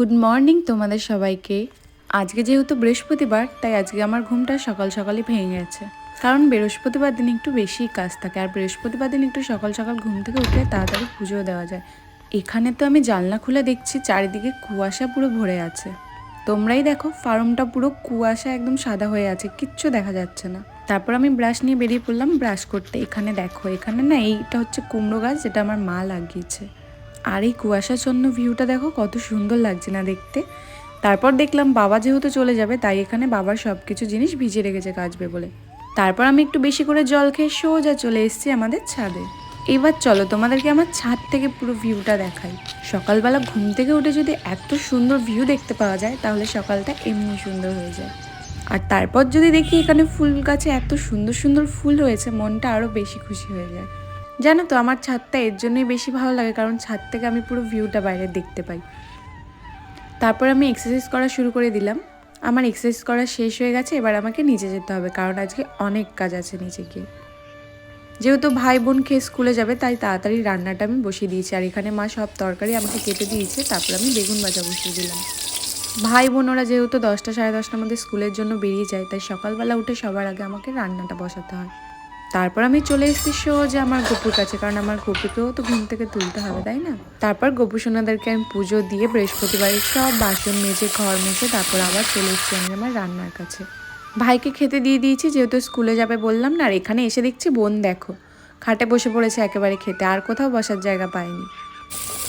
Good morning তোমাদের সবাইকে। আজকে যেহেতু বৃহস্পতিবার, তাই আজকে আমার ঘুমটা সকাল সকালই ভেঙে গেছে। কারণ বৃহস্পতিবার দিন একটু বেশি কাজ থাকে, আর বৃহস্পতিবার দিন একটু সকাল সকাল ঘুম থেকে উঠে তাড়াতাড়ি পুজো দেওয়া যায়। এখানে তো আমি জানলা খুলে দেখছি, চারিদিকে কুয়াশা পুরো ভরে আছে। তোমরাই দেখো, ফার্মটা পুরো কুয়াশা একদম সাদা হয়ে আছে, কিচ্ছু দেখা যাচ্ছে না। তারপর আমি ব্রাশ নিয়ে বেরিয়ে পড়লাম ব্রাশ করতে। এখানে দেখো, এখানে না এইটা হচ্ছে কুমড়ো গাছ, যেটা আমার মা লাগিয়েছে। আর এই কুয়াশাচ্ছন্ন ভিউটা দেখো, কত সুন্দর লাগছে না দেখতে। তারপর দেখলাম বাবা যেহেতু চলে যাবে, তাই এখানে বাবার সব কিছু জিনিস ভিজে রেখেছে কাচবে বলে। তারপর আমি একটু বেশি করে জল খেয়ে সোজা চলে এসেছি আমাদের ছাদে। এবার চলো তোমাদেরকে আমার ছাদ থেকে পুরো ভিউটা দেখাই। সকালবেলা ঘুম থেকে উঠে যদি এত সুন্দর ভিউ দেখতে পাওয়া যায়, তাহলে সকালটা এমনি সুন্দর হয়ে যায়। আর তারপর যদি দেখি এখানে ফুল গাছে এত সুন্দর সুন্দর ফুল হয়েছে, মনটা আরও বেশি খুশি হয়ে যায়। জানো তো, আমার ছাদটা এর জন্যই বেশি ভালো লাগে, কারণ ছাদ থেকে আমি পুরো ভিউটা বাইরে দেখতে পাই। তারপর আমি এক্সারসাইজ করা শুরু করে দিলাম। আমার এক্সারসাইজ করা শেষ হয়ে গেছে, এবার আমাকে নিচে যেতে হবে, কারণ আজকে অনেক কাজ আছে নিচে গিয়ে যেহেতু ভাই বোন খেয়ে স্কুলে যাবে, তাই তাড়াতাড়ি রান্নাটা আমি বসিয়ে দিয়েছি, আর এখানে মা সব তরকারি আমাকে কেটে দিয়েছে, তারপর আমি বেগুন ভাজা বসিয়ে দিলাম। ভাই বোন ওরা যেহেতু দশটা সাড়ে দশটার মধ্যে স্কুলের জন্য বেরিয়ে যায়, তাই সকালবেলা উঠে সবার আগে আমাকে রান্নাটা বসাতে হয়। তারপর আমি চলে এসেছি সোজা আমার গপুর কাছে, কারণ আমার গপুকেও তো ঘুম থেকে তুলতে হবে, তাই না? তারপর গপু সোনাদেরকে আমি পুজো দিয়ে বৃহস্পতিবারের সব বাসন মেজে, ঘর মুছে তারপর আবার চলে এসেছি আমি আমার রান্নার কাছে। ভাইকে খেতে দিয়ে দিয়েছি, যেহেতু স্কুলে যাবে বললাম না, আর এখানে এসে দেখছি বোন দেখো। খাটে বসে পড়েছে একেবারে খেতে, আর কোথাও বসার জায়গা পাইনি।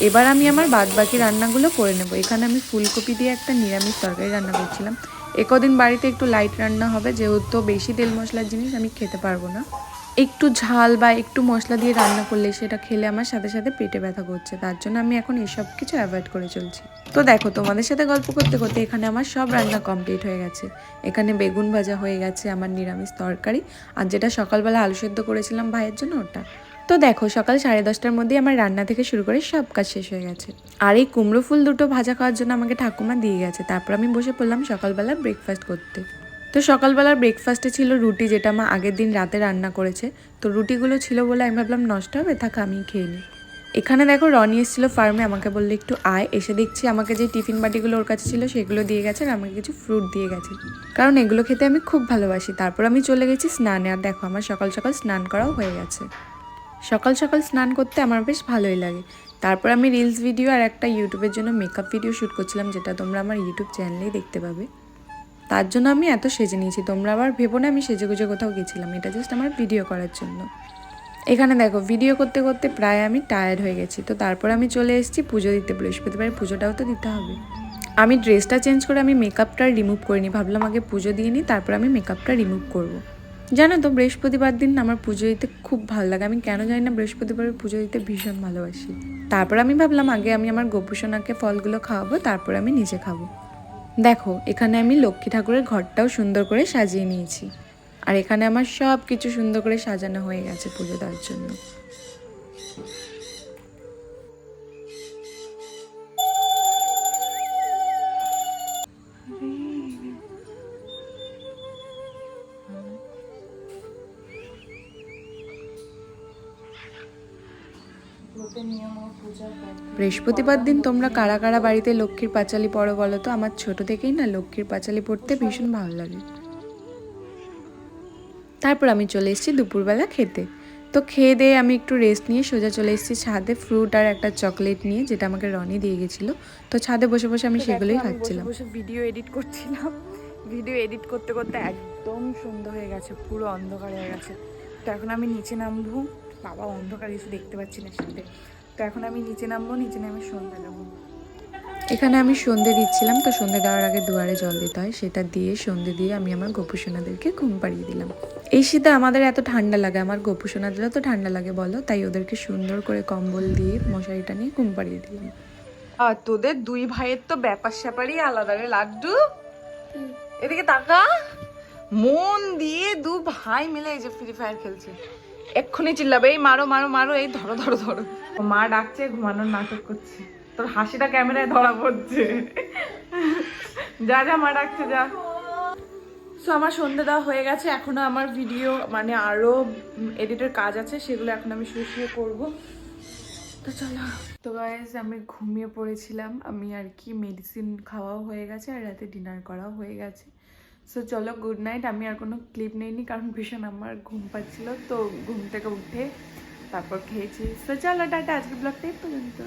এবার আমি আমার বাদ বাকি রান্নাগুলো করে নেব। এখানে আমি ফুলকপি দিয়ে একটা নিরামিষ তরকারি রান্না করছিলাম। একদিন বাড়িতে একটু লাইট রান্না হবে, যেহেতু বেশি তেল মশলার জিনিস আমি খেতে পারব না। একটু ঝাল বা একটু মশলা দিয়ে রান্না করলে সেটা খেলে আমার সাথে সাথে পেটে ব্যথা করছে। তার জন্য আমি এখন এসব কিছু অ্যাভয়েড করে চলছি। তো দেখো, তোমাদের সাথে গল্প করতে করতে এখানে আমার সব রান্না কমপ্লিট হয়ে গেছে। এখানে বেগুন ভাজা হয়ে গেছে, আমার নিরামিষ তরকারি। আর যেটা সকালবেলা আলু সেদ্ধ করেছিলাম ভাইয়ের জন্য ওটা। তো দেখো, সকাল সাড়ে দশটার মধ্যেই আমার রান্না থেকে শুরু করে সব কাজ শেষ হয়ে গেছে। আর এই কুমড়ো ফুল দুটো ভাজা খাওয়ার জন্য আমাকে ঠাকুমা দিয়ে গেছে। তারপর আমি বসে পড়লাম সকালবেলা ব্রেকফাস্ট করতে। তো সকালবেলার ব্রেকফাস্টে ছিল রুটি, যেটা মা আগের দিন রাতে রান্না করেছে। তো রুটিগুলো ছিল বলে আমি ভাবলাম, নষ্ট হবে? থাক, আমি খেয়ে নিই। এখানে দেখো রনি এসেছিল ফার্মে আমাকে বললে, একটু আয়। এসে দেখছি আমাকে যে টিফিন বাটিগুলো ওর কাছে ছিল, সেগুলো দিয়ে গেছে আর আমাকে কিছু ফ্রুট দিয়ে গেছে। কারণ এগুলো খেতে আমি খুব ভালোবাসি। তারপর আমি চলে গেছি স্নানে। আর দেখো, আমার সকাল সকাল স্নান করাও হয়ে গেছে। সকাল সকাল স্নান করতে আমার বেশ ভালোই লাগে। তারপর আমি রিলস ভিডিও আর একটা ইউটিউবের জন্য মেকআপ ভিডিও শ্যুট করছিলাম, যেটা তোমরা আমার ইউটিউব চ্যানেলেই দেখতে পাবে। তার জন্য আমি এত সেজে নিয়েছি। তোমরা আবার ভেবো না, আমি সেজে গুজে কোথাও গেছিলাম। এটা জাস্ট আমার ভিডিও করার জন্য। এখানে দেখো ভিডিও করতে করতে প্রায় আমি টায়ার্ড হয়ে গেছি। তো তারপর আমি চলে এসেছি পুজো দিতে। বৃহস্পতিবার পুজোটাও তো দিতে হবে। আমি ড্রেসটা চেঞ্জ করে আমি মেকআপটা রিমুভ করিনি ভাবলাম আগে পুজো দিয়ে নিই, তারপর আমি মেকআপটা রিমুভ করব। জানো তো, বৃহস্পতিবার দিন আমার পুজো দিতে খুব ভালো লাগে। আমি কেন জানি না, বৃহস্পতিবারের পুজো দিতে ভীষণ ভালোবাসি। তারপর আমি ভাবলাম, আগে আমি আমার গোপুসোনাকে ফলগুলো খাওয়াবো, তারপর আমি নিজে খাব। দেখো, এখানে আমি লক্ষ্মী ঠাকুরের ঘরটাও সুন্দর করে সাজিয়ে নিয়েছি। আর এখানে আমার সব কিছু সুন্দর করে সাজানো হয়ে গেছে পুজো দেওয়ার জন্য। বৃহস্পতিবার দিন তোমরা কারা কারা বাড়িতে লক্ষ্মীর পাঁচালি পড়ো বলো তো? আমার ছোট থেকেই না লক্ষ্মীর পাঁচালি পড়তে ভীষণ ভালো লাগে। তারপর আমি চলে এসেছি দুপুরবেলা খেতে। তো খেয়ে দিয়ে আমি একটু রেস্ট নিয়ে সোজা চলে এসেছি ছাদে ফ্রুট আর একটা চকলেট নিয়ে যেটা আমাকে রনি দিয়ে গেছিল। তো ছাদে বসে বসে আমি সেগুলোই খাচ্ছিলাম। বসে ভিডিও এডিট করছিলাম। ভিডিও এডিট করতে করতে একদম সুন্দর হয়ে গেছে পুরো অন্ধকার হয়ে গেছে। তো এখন আমি নিচে নামবো। বাবা অন্ধকার কিছু দেখতে পাচ্ছি না সাথে। তো এখন আমি নিচে নামবো নিচে নামে সন্ধ্যা দেবো। এখানে আমি সন্ধে দিচ্ছিলাম তো সন্ধে দেওয়ার আগে দুয়ারে জল দিতে হয় সেটা দিয়ে সন্ধে দিয়ে আমি আমার গোপুসোনাদেরকে ঘুম পাড়িয়ে দিলাম। এই শীতে আমাদের এত ঠান্ডা লাগে আমার গোপুসোনাদেরও তো ঠান্ডা লাগে বলো? তাই ওদেরকে সুন্দর করে কম্বল দিয়ে মশারিটা নিয়ে ঘুম পাড়িয়ে দিলাম। আর তোদের দুই ভাইয়ের তো ব্যাপার স্যাপারই আলাদা রে লাড্ডু। এদিকে তাকা। মন দিয়ে দু ভাই মিলে এই যে ফ্রি ফায়ার খেলছে। এক্ষুনি চিল্লাবে এই মারো মারো মারো এই ধরো ধরো ধরো। মা ডাকছে ঘুমানোর নাটক করছে। তোর হাসিটা ক্যামেরায় ধরা পড়ছে। যা যা মা ডাকছে যা। সো আমার সন্ধে দেওয়া হয়ে গেছে। এখনও আমার ভিডিও মানে আরও এডিটের কাজ আছে সেগুলো এখন আমি শুয়ে শুয়ে করব। তো চলো। তো গাইজ আমি ঘুমিয়ে পড়েছিলাম। আমি আর কি মেডিসিন খাওয়াও হয়ে গেছে আর রাতে ডিনার করাও হয়ে গেছে। সো চলো গুড নাইট আমি আর কোনো ক্লিপ নেইনি কারণ ভীষণ আমার ঘুম পাচ্ছিল। তো ঘুম থেকে উঠে তারপর খেয়েছি। সো চলো, টাটা। আজকে ব্লগটা এই পর্যন্ত।